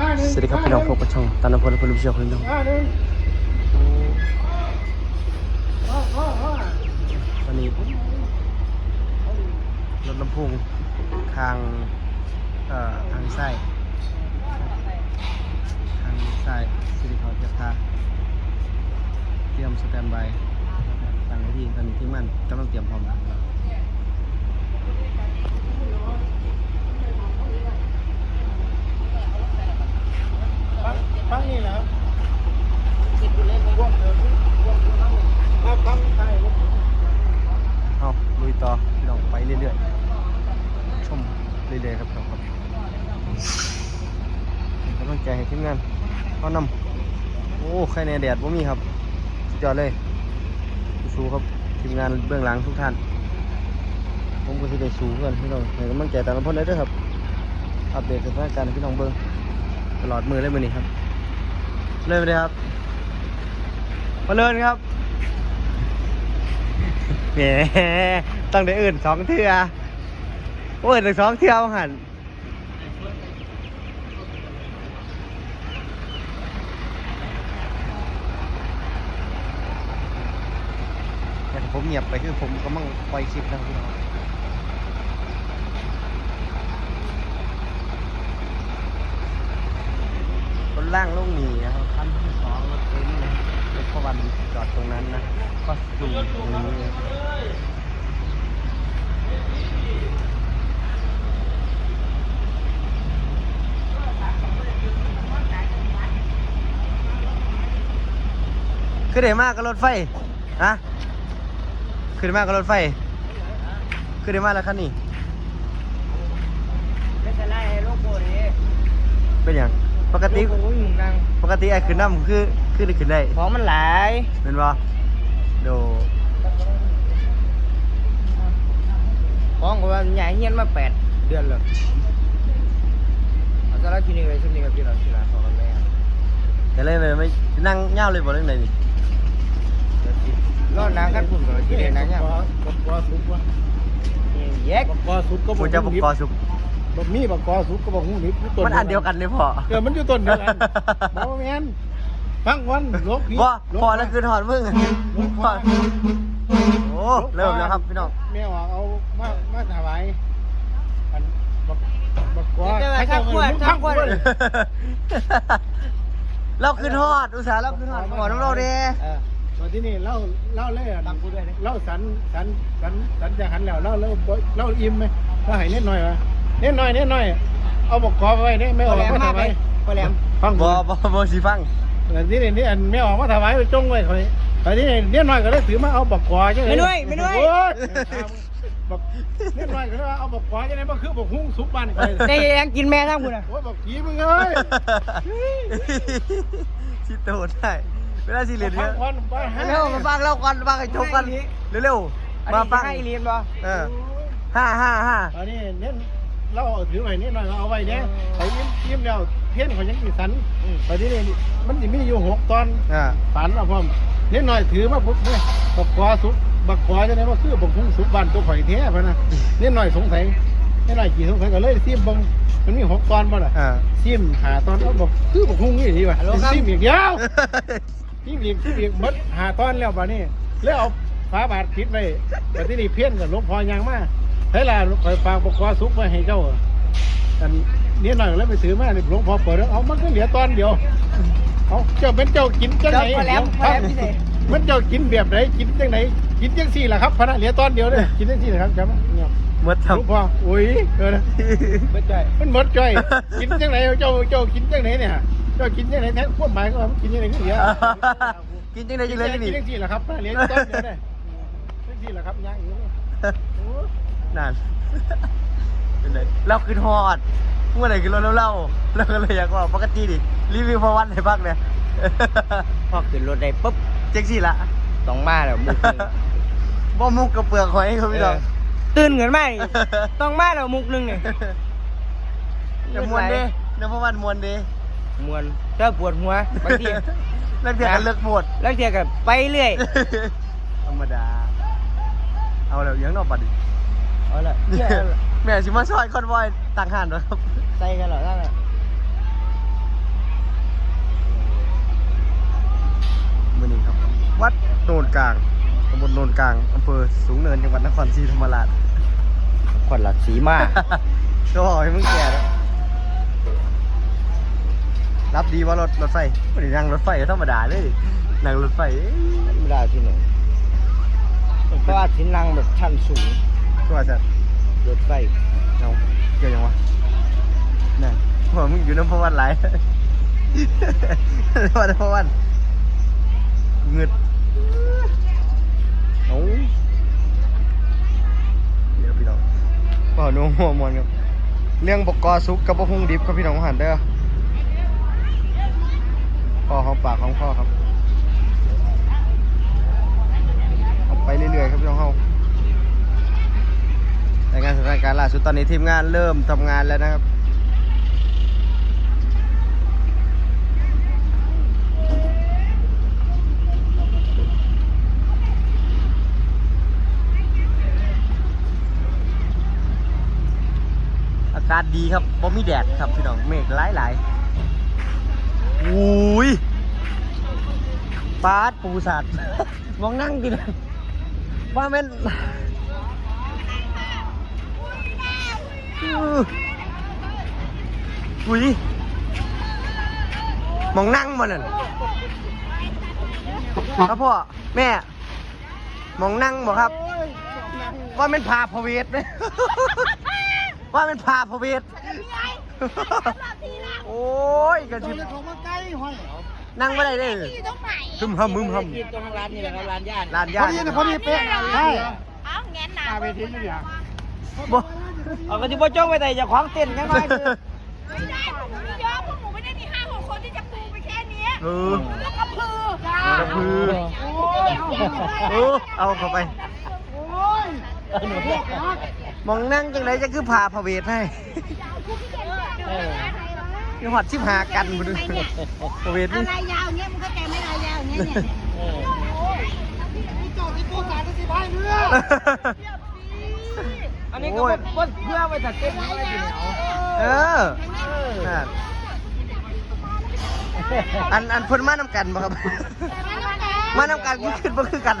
สวัสดีครับพี่น้องพบกับช่องตานพลพลวิเชียคุณน้องวันนี้รถลำโพงทางเอ่อทางซ้ทางซ้สิริพรเทียบท่าเตรียมสแตนบายตั้งที่ตอนนี้ที่มงานกำลังเตรียมพร้อมแล้ว ฟังนี่แหละครับวงเดิมวงเดิมครับฟังใช่ครับ เอาลุยต่อพี่น้องไปเรื่อยๆ ชม เรื่อยๆครับพี่น้องครับกำลังใจให้ทีมงานเอนำโอ้ใครในแดดบ่มีครับสุดยอดเลยสู้ครับทีมงานเบื้องหลังทุกท่าน ผมก็สิได้สู้เพื่อนพี่น้องให้กำลังใจตามพ้นเลยด้อครับอัปเดตสถานการณ์พี่น้องเบิ่งตลอดมือเลยมือนี้ครับเลยไปเลยครับมาเลินครับแหมต้องได้อื่นสองเทือ โอ้ยถึงสองเทือเอาหันแต่ผมเงียบไปคือผมก็มั่งปล่อยคลิปนะพี่น้องคนล่างลงหนีนะครับคันที่สองรถเต็นท์นะรถพวันจอดตรงนั้นนะก็ดูงตรงนี้เลย ขึ้นได้มากกับรถไฟฮะขึ้นได้มากกับรถไฟ ขึ้นได้มากแล้วคันนี้ไม่ใช่ไรโลโก้ดิเป็นอย่างปกติโลโก้หมุนดังปกติไอ้ขึ้นน้ำคือขึ้นได้ขึ้นได้ของมันหลายเป็นบ่โดของว่าใหญ่เฮียนมาแปดเดือนเลยเอาสาระคลินิกเลยคลินิกกับพี่เราที่ร้านของกันแม่แต่เลยไม่นั่งเง่าเลยบ่เรื่องไหนนี่ รอดน้ำกันพุ่นกับที่เรียนนะเนี่ยบักกอสุกวะแยกบักกอสุกก็ผมจะบุกกอสุกบักมีบักกอสุกก็บักหูนิบต้มันอันเดียวกันเลยพ่อเออมันอยู่ต้นเดียวกันบ่แม่นฟังวันลกนี่บ่ลกพ่อนั่นคือถอดมึงลกพ่อว่าโอ้เริ่มแล้วครับพี่น้องแม่ว่าเอามามาถวายอันบักบักกอเดี๋ยวๆข้างขวดข้างขวดเราคือทอดอุตส่าห์เราคือทอดขอน้ำเราเด้เออ ตอนที่นี่เล่าเล่าเลยอะตามกูด้วยดิเล่าสันสันสันสันจะหันแล้วเล่าเล่าบ่เล่าอิ่มไหมเล่าให้เน็ดหน่อยวะเน็ดหน่อยเน็ดหน่อย เอาบักกอไปไว้เนี่ยไม่พอออกแหลมมามาถไปวายพอแหลมฟังบ่บ่บ่บ่สิฟังแต่ที่นี่นี่อันไม่ออกมาถวายไปจงไว้คอยแต่ที่นี่เนี่ยน้อยก็เลยถือมาเอาบักกวาจังไม่ด้วยไม่ด้วยโอ้ยบักเนี่ยน้อยก็เลยว่าเอาบักกวาจังไงมันคือบักหุ้งสุกบ้านคอยแต่ยังกินแม่ทั้งคุณอะโอ้ยบักผีมึงเอ้ยสิโตได้ เวลาสิเรียนฟัเนี้งยก่อนไปหาเร็วมาฟังเราก่อนฟังให้จบกันเร็วอันๆมานี้ฟังให้เรียนบ่เออห้าห้าห้าอันนี้เนี่ยเราเอาถือไว้เนี่ยน้อยเอาไว้เนี่ยไปยิ้มยิ้มแล้วเพี้ยนเขายังอีสันแต่ที่นี่มันจะมีอยู่หกตอนอ่าสันเอาพร้อมเนี่ยน้อยถือมาปุ๊บเนี่ยบักกวาสุกบักกวาจังไงว่าคือบักหุ้งสุกบ้านตัวข่อยแท้พะนะเนี่ยน้อยสงสัยเนี่ยน้อยกี่สงสัยก็เลยซิมเบังมันมีหกตอนบ่ล่ะอ่าซิมหาตอนเอาบอกคือบอกฮุ้งนี่ดีว่ะซิมอีกยาว ซิมอีกซิมอีกหมดหาตอนแล้วบ่นี่แล้วเอาฝาบาทปิดไว้แต่ที่นี่เพี้ยนกับหลวงพ่อยางมาเฮ้ยล่ะคอยฝากบอกว่าสุกไว้ให้เจ้าอันนี้หน่อยแล้วไปถือมานี่หลวงพ่อเปิดแล้วเอามันก็เหลือตอนเดียวเอาเจ้าเป็นเจ้ากินจังไหนพอแหลมพอแหลมพี่เสกมันเจ้ากินแบบไหนกินจังไหนกินจังสี่ล่ะครับพนักเหลือตอนเดียวเลยกินจังสี่ล่ะครับจำเนี่ยหมดหลทำวงพ่อโอ้ยเออนะไม่ใช่มันหมดจ้อยกินจังไหนเจ้าเจ้ากินจังไหนเนี่ย เจ้ากินจังไหนแท้ควบหมายก็ว่ามันกินจังไหนก็เสียกินจังไดจังเลยกินี่นจังสี่แหละครับเลี้ยงต้นเดียวเนี่ยจังสี่แหละครับย่างอยู่เนี่ยโอ้นั่นเป็นไรเราคือทอดเมื่อไหร่คือรถเราเล่าเราก็เลยอยากว่าปกติดิรีวิวพอวันให้บ้างเนี่ยพอขึ้นรถได้ปุ๊บเจ๊กซี่ละต้องมาแล้วมุกหนึ่งบ่มุกกับเปลือกหอยครับพี่น้องตื่นเงินมานี่ต้องมาแล้วมุกหนึงนี่เดี๋ยวมวนเด้เดี๋ยวพอวันมวนเด้ มวนถ้าปวดหัวบางที เล่นเพียงเลือกปวดแล้วเทียกับไปเรื่อย ธรรมดา เอาแล้วยังนอกบัดดิเอาละละแม่สิมาซอยคอนวอยต่างหันเหรอครับใส่กันหรอนั่นน่ะมือนี้ครับ วัดโนนกลางตำบลโนนกลางอำเภอสูงเนินจังหวัดนครศรีธรรมราชนครญหลักสีมาก ก็บอกให้มึงแก่แล้ รับดีว่ารถรถไฟไม่ได้นั่งรถไฟธรรมดาเลยนั่งรถไฟเอ้ยไม่ได้ที่ไหนเพราะว่าที่นั่งแบบชั้นสูงก็ว่าจะรถไฟเอาเกี่ยวยังวะนั่นพอมึงอยู่น้ำพวันหลายว่าน้ำพวันเงืดเอาเดี๋ยวพี่น้องพ่อหนูหัวมวนครับเรื่องบกกอซุกกับบกฮุงดิบครับพี่น้องหันเด้อพ่อของ ปากของพ่อครับเอาไปเรื่อยๆครับพี่น้องเฮารายงานสถานการณ์ล่าสุดตอนนี้ทีมงานเริ่มทำงานแล้วนะครับอากาศดีครับบ่มีแดดครับพี่น้องเมฆหลายหลายๆอุ้ย ปาดปูสัตว์มองนั่งกินว่าแม่นอื้ออุ้ยมองนั่งมันนั่นครับพ่อแม่ มองนั่งบ่ครับ ว่าเป็นพาพเวทไหมว่าเป็นพาพเวทโอ้ยกระชิบของมาใกล้ห้อย นั่งไม่ได้เลยอยู่ตรงไหนฮึมหำมึมหที่ตรงร้านนี่แหละครับร้านย่านำลานพย่าอนดีนะพอดีเป๊ะใช่เอาแงนหนาตาเวทีอยู่อย่างบ่เอากระติบจ้องไปแต่จะคว้างเต้นยังไงคือไม่ได้พวกหนูไม่เยอะพวกหนูไม่ได้มีห้าหกคนที่จะปูไปแค่นี้เออแล้วก็พือกระพือเออเอาเข้าไปมองนั่งจังไรจะคือพาพเวทให้ นี่หอดชิบหากันบุดูพเวทอะนี่ไรยาวเงี้ยมึงเข้าใจไหมอะไรยาวเงี้ยเนี่ยจอดที่โป๊ะสายก็สิพายเรืออันนี้ก็บ่เพื่อไปตัดเต้นยังไงสิเนี่ยเอาเออนั่นอันอันเพิ่นมานำกันบ่ครับมานำกันคือขึ้นบ่คือกัน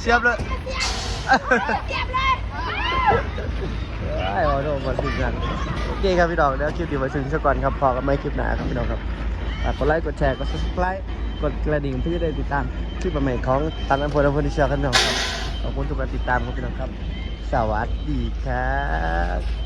เสียบเลยเก็บเลย ไอ้โอโหมาถึงกันโอเคครับพี่น้องเดี๋ยวคลิปดีไว้ถึงสักก่อนครับพอกันไม่คลิปหนาครับพี่น้องครับกดไลค์กดแชร์กด subscribe กดกระดิ่งเพื่อจะได้ติดตามคลิปใหม่ของตันอันพลและพลนิชเชอร์กันพี่น้องครับขอบคุณทุกการติดตามครับพี่น้องครับ สวัสดีครับ